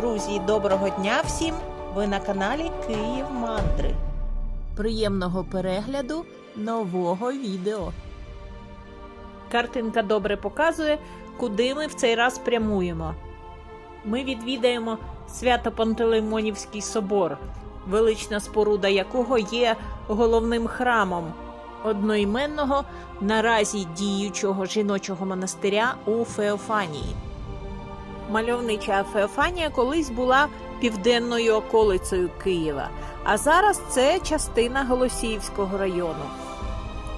Друзі, доброго дня всім! Ви на каналі Київ Мандри. Приємного перегляду нового відео. Картинка добре показує, куди ми в цей раз прямуємо. Ми відвідаємо Свято-Пантелеймонівський собор, велична споруда якого є головним храмом одноіменного наразі діючого жіночого монастиря у Феофанії. Мальовнича Феофанія колись була південною околицею Києва, а зараз це частина Голосіївського району.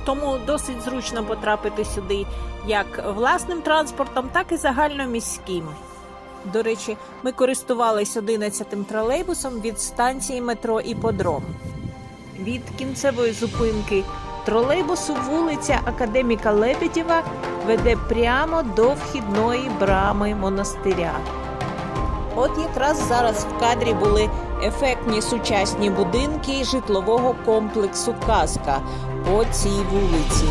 Тому досить зручно потрапити сюди як власним транспортом, так і загальноміським. До речі, ми користувались 11-тим тролейбусом від станції метро Іподром. Від кінцевої зупинки тролейбусу вулиця Академіка Лебедєва веде прямо до вхідної брами монастиря. От якраз зараз в кадрі були ефектні сучасні будинки житлового комплексу Казка по цій вулиці.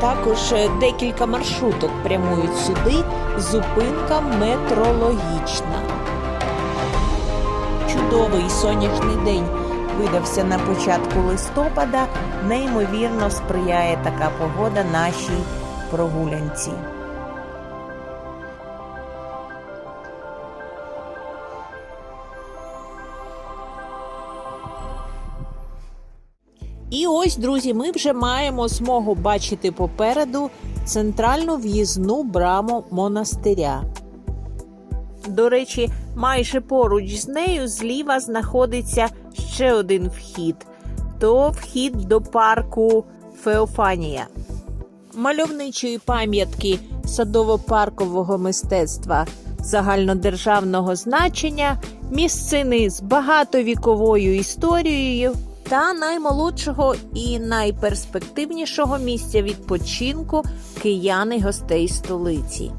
Також декілька маршруток прямують сюди, зупинка метрологічна. Чудовий сонячний день видався на початку листопада. Неймовірно сприяє така погода нашій прогулянці. І ось, друзі, ми вже маємо змогу бачити попереду центральну в'їзну браму монастиря. До речі, майже поруч з нею зліва знаходиться ще один вхід то вхід до парку Феофанія. Мальовничої пам'ятки садово-паркового мистецтва загальнодержавного значення, місцини з багатовіковою історією та наймолодшого і найперспективнішого місця відпочинку кияни гостей столиці.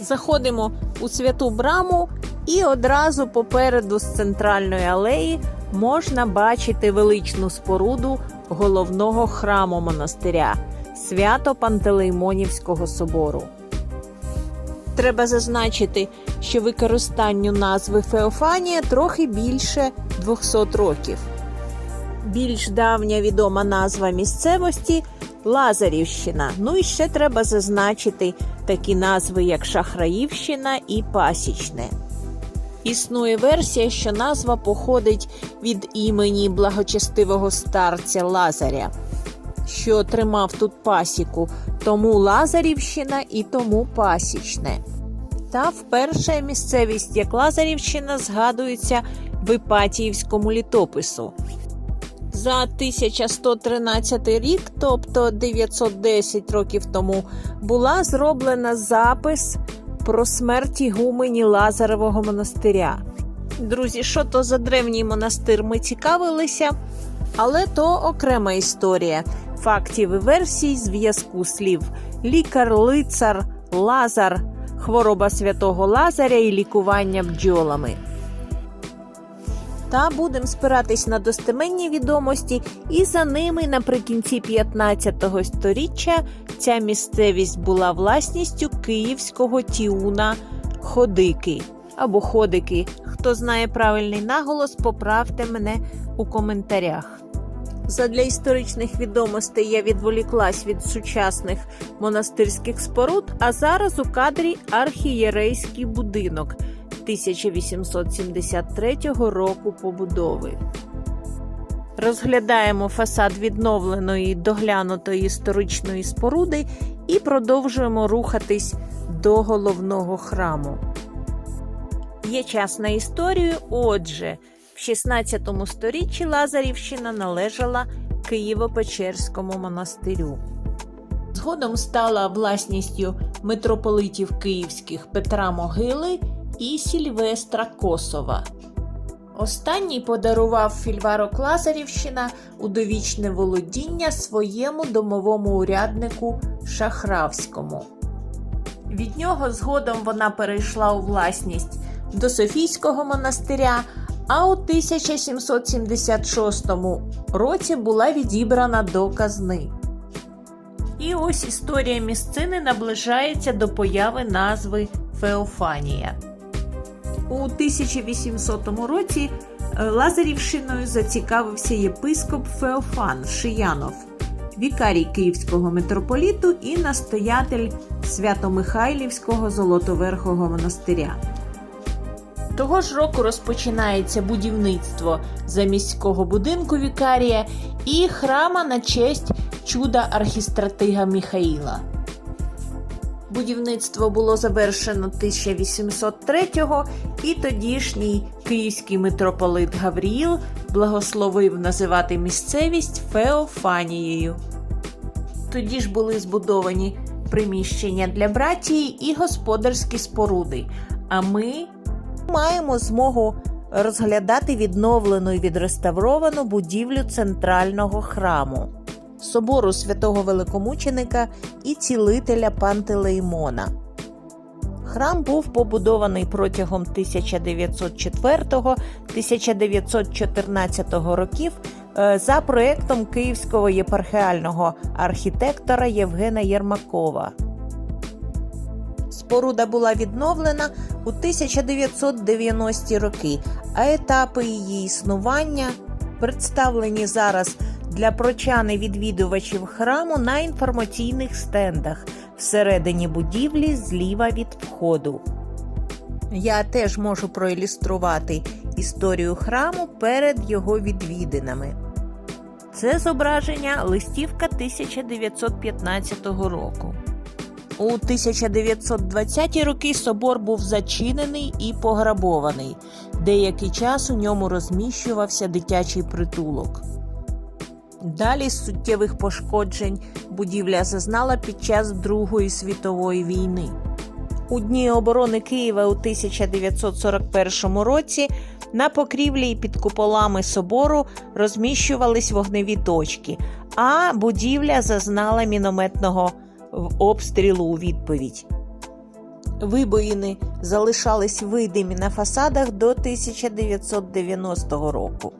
Заходимо у святу браму, і одразу попереду з центральної алеї можна бачити величну споруду головного храму монастиря свято Пантелеймонівського собору. Треба зазначити, що використанню назви Феофанія трохи більше 200 років. Більш давня відома назва місцевості Лазарівщина. Ну і ще треба зазначити такі назви, як Шахраївщина і Пасічне. Існує версія, що назва походить від імені благочестивого старця Лазаря, що тримав тут пасіку, тому Лазарівщина і тому пасічне. Та вперше місцевість як Лазарівщина згадується в Іпатіївському літопису. За 1113 рік, тобто 910 років тому, була зроблена запис про смерть ігумені Лазаревого монастиря. Друзі, що то за древній монастир ми цікавилися, але то окрема історія фактів і версій, зв'язку слів лікар, лицар, лазар, хвороба святого Лазаря і лікування бджолами. Та будемо спиратись на достеменні відомості, і за ними наприкінці 15 століття ця місцевість була власністю київського тіуна Ходики або Ходики. Хто знає правильний наголос, поправте мене у коментарях. Задля історичних відомостей я відволіклась від сучасних монастирських споруд, а зараз у кадрі архієрейський будинок 1873 року побудови. Розглядаємо фасад відновленої доглянутої історичної споруди і продовжуємо рухатись до головного храму. Є час на історію. Отже, в 16 сторіччі Лазарівщина належала Києво-Печерському монастирю. Згодом стала власністю митрополитів київських Петра Могили і Сільвестра Косова. Останній подарував фільварок Лазарівщина у довічне володіння своєму домовому уряднику Шахравському. Від нього згодом вона перейшла у власність до Софійського монастиря, а у 1776 році була відібрана до казни. І ось історія місцини наближається до появи назви Феофанія. У 1800 році е, Лазарівщиною зацікавився єпископ Феофан Шиянов, вікарій Київського митрополіту і настоятель Свято-Михайлівського Золотоверхого монастиря. Того ж року розпочинається будівництво заміського будинку вікарія і храма на честь чуда архістратига Міхаїла. Будівництво було завершено 1803-го, і тодішній київський митрополит Гавріїл благословив називати місцевість Феофанією. Тоді ж були збудовані приміщення для братії і господарські споруди. А ми маємо змогу розглядати відновлену і відреставровану будівлю центрального храму собору святого великомученика і цілителя Пантелеймона. Храм був побудований протягом 1904-1914 років е, за проектом київського єпархіального архітектора Євгена Єрмакова. Споруда була відновлена у 1990-ті роки, а етапи її існування представлені зараз для прочан і відвідувачів храму на інформаційних стендах всередині будівлі зліва від входу. Я теж можу проілюструвати історію храму перед його відвідинами. Це зображення листівка 1915 року. У 1920-ті роки собор був зачинений і пограбований. Деякий час у ньому розміщувався дитячий притулок. Далі суттєвих пошкоджень будівля зазнала під час Другої світової війни. У дні оборони Києва у 1941 році на покрівлі і під куполами собору розміщувались вогневі точки, а будівля зазнала мінометного обстрілу у відповідь. Вибоїни залишались видимі на фасадах до 1990 року.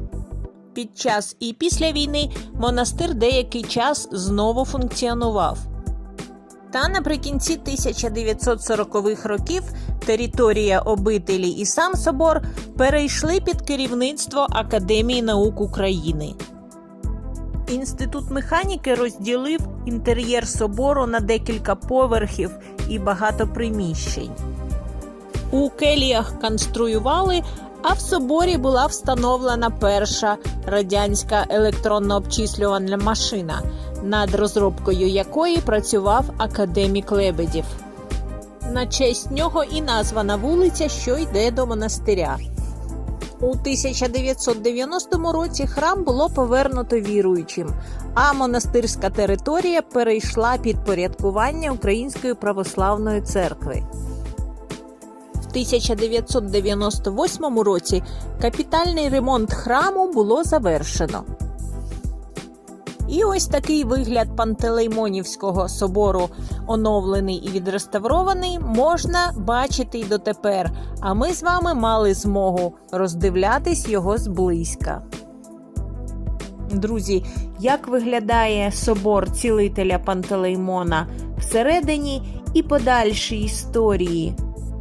Під час і після війни монастир деякий час знову функціонував. Та наприкінці 1940-х років територія обителі і сам собор перейшли під керівництво Академії наук України. Інститут механіки розділив інтер'єр собору на декілька поверхів і багато приміщень. У келіях конструювали, а в соборі була встановлена перша радянська електронно обчислювальна машина, над розробкою якої працював академік Лебедів. На честь нього і названа вулиця, що йде до монастиря. У 1990 році храм було повернуто віруючим, а монастирська територія перейшла під порядкування Української православної церкви. В 1998 році капітальний ремонт храму було завершено. І ось такий вигляд Пантелеймонівського собору, оновлений і відреставрований, можна бачити й дотепер. А ми з вами мали змогу роздивлятись його зблизька. Друзі, як виглядає собор цілителя Пантелеймона всередині і подальші історії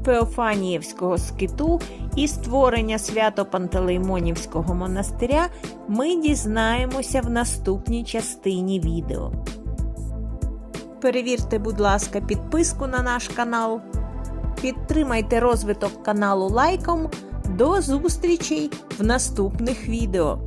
Феофаніївського скиту і створення свято-пантелеймонівського монастиря ми дізнаємося в наступній частині відео. Перевірте, будь ласка, підписку на наш канал. Підтримайте розвиток каналу лайком. До зустрічей в наступних відео!